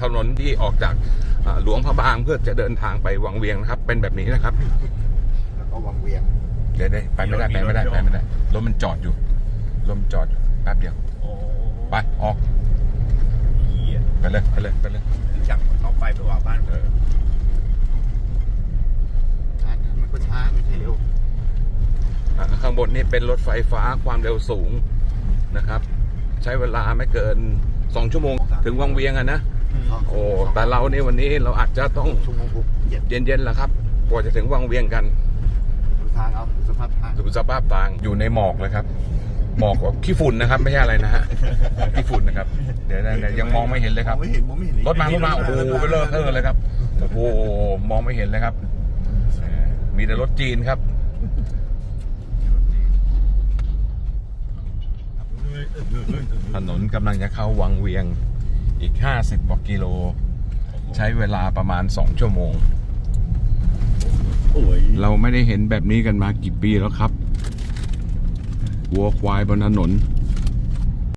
ถนนที่ออกจากอ่าหลวงพระบางเพื่อจะเดินทางไปวังเวียงนะครับ เป็นแบบนี้นะครับ แล้วก็วังเวียงเดี๋ยวๆไปไม่ได้ไปไม่ได้ไปไม่ได้รถมันจอดอยู่รถมันจอดอยู่แป๊บเดียวโอ้ไปออกเหี้ยไปเลยไปเลยไปเลยจากต้องไปไปว่าบ้านเออช้ามันก็ช้าไม่ใช่เร็วอ่าข้างบนนี่เป็นรถไฟฟ้าความเร็วสูงนะครับ ใช้เวลาไม่เกินสองชั่วโมง ถึงวังเวียงอะนะ โอ้แต่เรานี่วันนี้เราอาจจะต้องชั่วโมงหกเจ็ดเย็นๆแหละครับกว่าจะถึงวังเวียงกันดูทางเอาดูสภาพทางดูสภาพต่างอยู่ในหมอกเลยครับ หมอกกับขี้ฝุ่นนะครับไม่ใช่อะไรนะฮะขี้ฝุ่นนะครับ เดี๋ยวๆเดี๋ยวยังมองไม่เห็นเลยครับมองไม่เห็นมองไม่เห็นรถมารถมาโอ้โหไปเลอะเทอะเลยครับโอ้โหมองไม่เห็นเลยครับเออมีแต่รถจีนครับถนนกำลังจะเข้าวังเวียง อีก 50กว่ากิโล ใช้เวลาประมาณ 2 ชั่วโมงโอ้ยเราไม่ได้เห็นแบบนี้กันมากี่ปีแล้วครับ วัวควายบนถนน